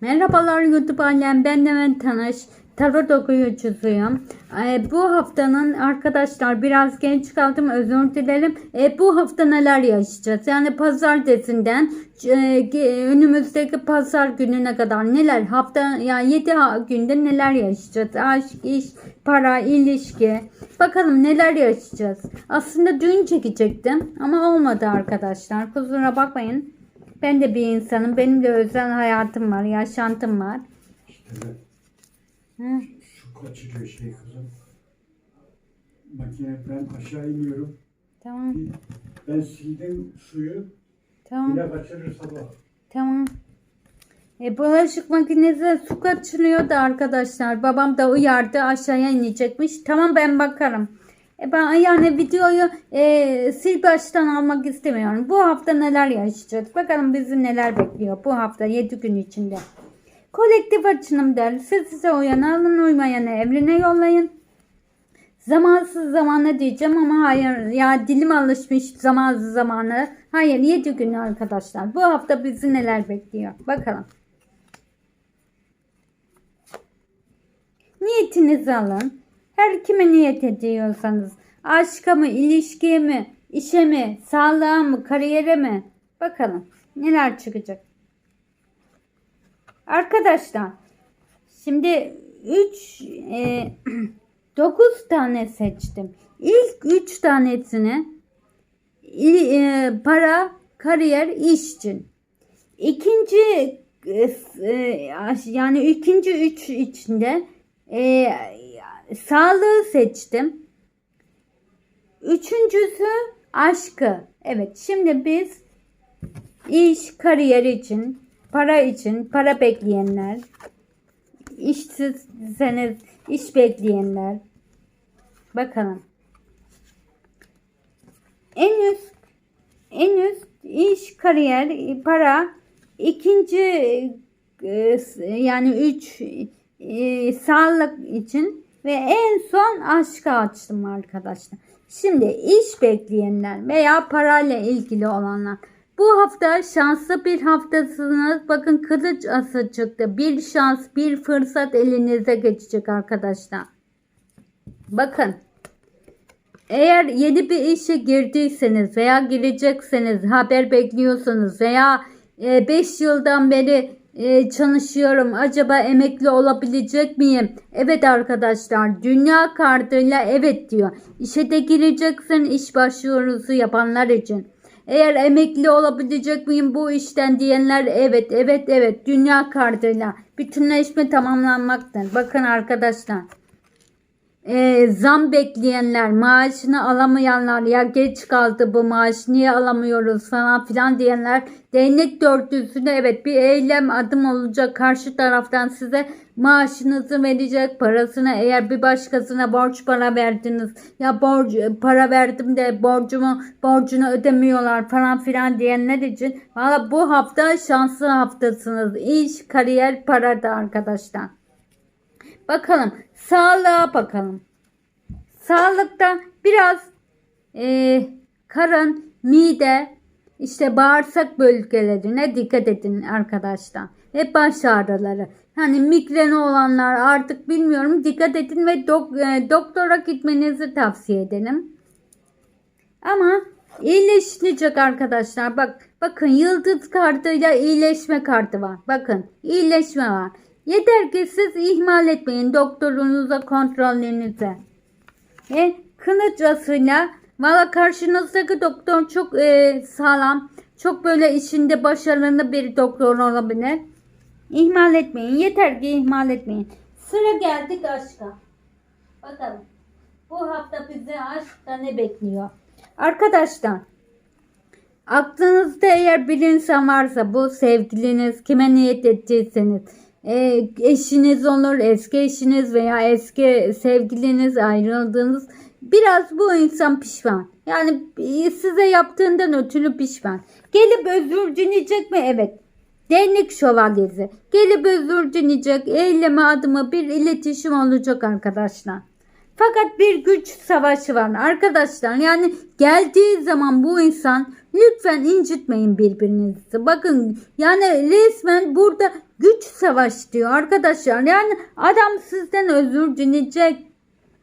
Merhabalar YouTube alem ben Levent Tanış. Tarot okuyucusuyum. Ee, bu haftanın arkadaşlar biraz geç kaldım özür dilerim. Ee, bu hafta neler yaşayacağız? Yani pazartesinden e, önümüzdeki pazar gününe kadar neler hafta yani 7 günde neler yaşayacağız? Aşk, iş, para, ilişki. Bakalım neler yaşayacağız. Aslında dün çekecektim ama olmadı arkadaşlar. Kusura bakmayın. Ben de bir insanım. Benim de özel hayatım var, yaşantım var. Evet. Hı, Şu kaçırıyor şey kızım. Makine ben aşağı iniyorum. tamam, Ben sildim suyu. tamam, Yine kaçırır sabah. tamam. E, bulaşık makinesi su kaçırıyordu arkadaşlar. Babam da uyardı aşağıya inecekmiş. Tamam ben bakarım. E, ben yani videoyu e, sil baştan almak istemiyorum. Bu hafta neler yaşayacağız? Bakalım bizi neler bekliyor bu hafta 7 gün içinde. Kolektif açılım der. Siz size uyanı alın uymayanı evrene yollayın. Zamansız zamanı diyeceğim ama hayır ya dilim alışmış zamansız zamanı. Hayır 7 gün arkadaşlar. Bu hafta bizi neler bekliyor? Bakalım. Niyetinizi alın. Her kime niyet ediyorsanız. Aşka mı, ilişkiye mi, işe mi, sağlığa mı, kariyere mi? Bakalım neler çıkacak. Arkadaşlar şimdi 3 9 tane seçtim. İlk 3 tanesini e, para, kariyer, iş için. İkinci e, e, yani ikinci üç içinde e, sağlığı seçtim. Üçüncüsü aşkı. Evet şimdi biz iş, kariyer için, para için, para bekleyenler, işsizseniz iş bekleyenler. Bakalım. En üst en üst iş, kariyer, para. ikinci e, yani üç e, sağlık için ve en son aşka açtım arkadaşlar. Şimdi iş bekleyenler veya parayla ilgili olanlar. Bu hafta şanslı bir haftasınız. Bakın kılıç ası çıktı. Bir şans, bir fırsat elinize geçecek arkadaşlar. Bakın. Eğer yeni bir işe girdiyseniz veya girecekseniz haber bekliyorsanız veya 5 yıldan beri e, çalışıyorum acaba emekli olabilecek miyim? Evet arkadaşlar dünya kartıyla evet diyor. İşe de gireceksin iş başvurusu yapanlar için. Eğer emekli olabilecek miyim bu işten diyenler evet evet evet dünya kartıyla bütünleşme tamamlanmaktır. Bakın arkadaşlar e, zam bekleyenler, maaşını alamayanlar, ya geç kaldı bu maaş niye alamıyoruz falan filan diyenler değnek dörtlüsüne evet bir eylem adım olacak. Karşı taraftan size maaşınızı verecek parasını eğer bir başkasına borç para verdiniz ya borç para verdim de borcumu borcunu ödemiyorlar falan filan diyenler için valla bu hafta şanslı haftasınız. İş, kariyer, para da arkadaşlar. Bakalım sağlığa bakalım. Sağlıkta biraz e, karın, mide, işte bağırsak bölgelerine dikkat edin arkadaşlar. Ve baş ağrıları. Hani migreni olanlar artık bilmiyorum dikkat edin ve dok- e, doktora gitmenizi tavsiye ederim. Ama iyileşecek arkadaşlar. Bak bakın yıldız kartıyla iyileşme kartı var. Bakın iyileşme var. Yeter ki siz ihmal etmeyin doktorunuza kontrollerinize. Ve kılıç asıyla valla karşınızdaki doktor çok e, sağlam. Çok böyle işinde başarılı bir doktor olabilir. İhmal etmeyin. Yeter ki ihmal etmeyin. Sıra geldik aşka. Bakalım. Bu hafta bizi aşkta ne bekliyor? Arkadaşlar Aklınızda eğer bir insan varsa bu sevgiliniz kime niyet edecekseniz e, eşiniz olur eski eşiniz veya eski sevgiliniz ayrıldığınız biraz bu insan pişman. Yani e, size yaptığından ötürü pişman. Gelip özür dileyecek mi? Evet. Dernek şövalyesi. Gelip özür dileyecek. Eyleme adımı bir iletişim olacak arkadaşlar. Fakat bir güç savaşı var arkadaşlar. Yani geldiği zaman bu insan lütfen incitmeyin birbirinizi. Bakın yani resmen burada güç savaş diyor arkadaşlar. Yani adam sizden özür dileyecek.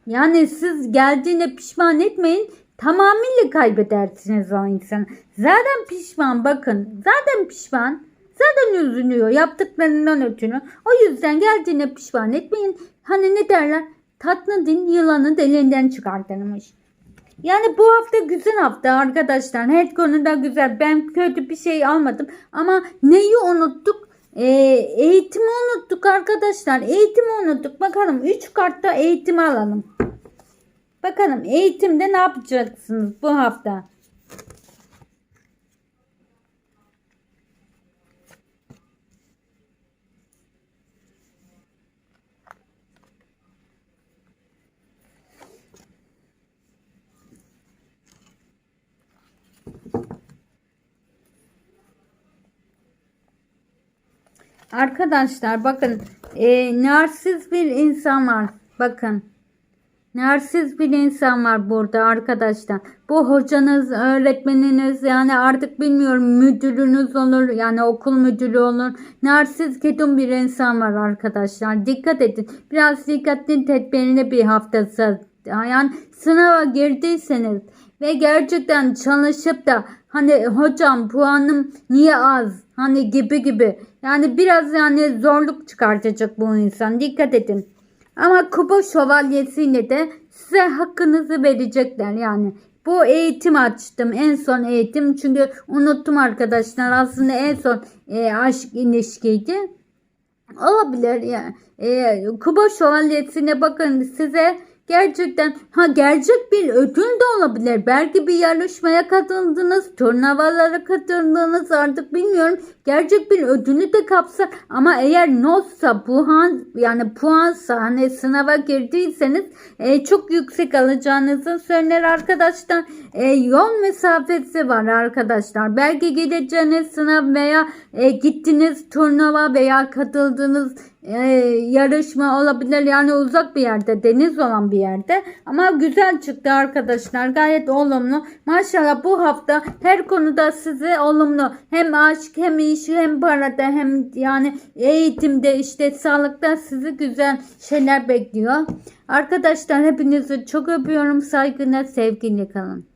Yani siz geldiğine pişman etmeyin. Tamamıyla kaybedersiniz o insanı. Zaten pişman bakın. Zaten pişman. Zaten üzülüyor yaptıklarından ötürü. O yüzden geldiğine pişman etmeyin. Hani ne derler? Tatlı din yılanı deliğinden çıkartırmış. Yani bu hafta güzel hafta arkadaşlar. Her konuda güzel. Ben kötü bir şey almadım. Ama neyi unuttuk? Ee, eğitimi unuttuk arkadaşlar. Eğitimi unuttuk. Bakalım 3 kartta eğitimi alalım. Bakalım eğitimde ne yapacaksınız bu hafta? Arkadaşlar bakın e, narsiz bir insan var. Bakın. Narsiz bir insan var burada arkadaşlar. Bu hocanız, öğretmeniniz yani artık bilmiyorum müdürünüz olur yani okul müdürü olur. Narsiz ketum bir insan var arkadaşlar. Dikkat edin. Biraz dikkatli tedbirli bir haftası. Yani sınava girdiyseniz ve gerçekten çalışıp da hani hocam puanım niye az hani gibi gibi yani biraz yani zorluk çıkartacak bu insan dikkat edin. Ama kupa şövalyesiyle de size hakkınızı verecekler yani. Bu eğitim açtım. En son eğitim. Çünkü unuttum arkadaşlar. Aslında en son e, aşk ilişkiydi. Olabilir yani. E, kupa şövalyesine bakın size gerçekten ha gerçek bir ödül de olabilir. Belki bir yarışmaya katıldınız, turnuvalara katıldınız artık bilmiyorum. Gerçek bir ödülü de kapsar ama eğer notsa puan yani puansa hani sınava girdiyseniz e, çok yüksek alacağınızı söyler arkadaşlar. E, yol mesafesi var arkadaşlar. Belki gideceğiniz sınav veya e, gittiniz turnuva veya katıldığınız e, yarışma olabilir. Yani uzak bir yerde, deniz olan bir yerde. Ama güzel çıktı arkadaşlar. Gayet olumlu. Maşallah bu hafta her konuda size olumlu. Hem aşk hem iş hem parada hem yani eğitimde işte sağlıkta sizi güzel şeyler bekliyor. Arkadaşlar hepinizi çok öpüyorum. Saygıyla sevgiyle kalın.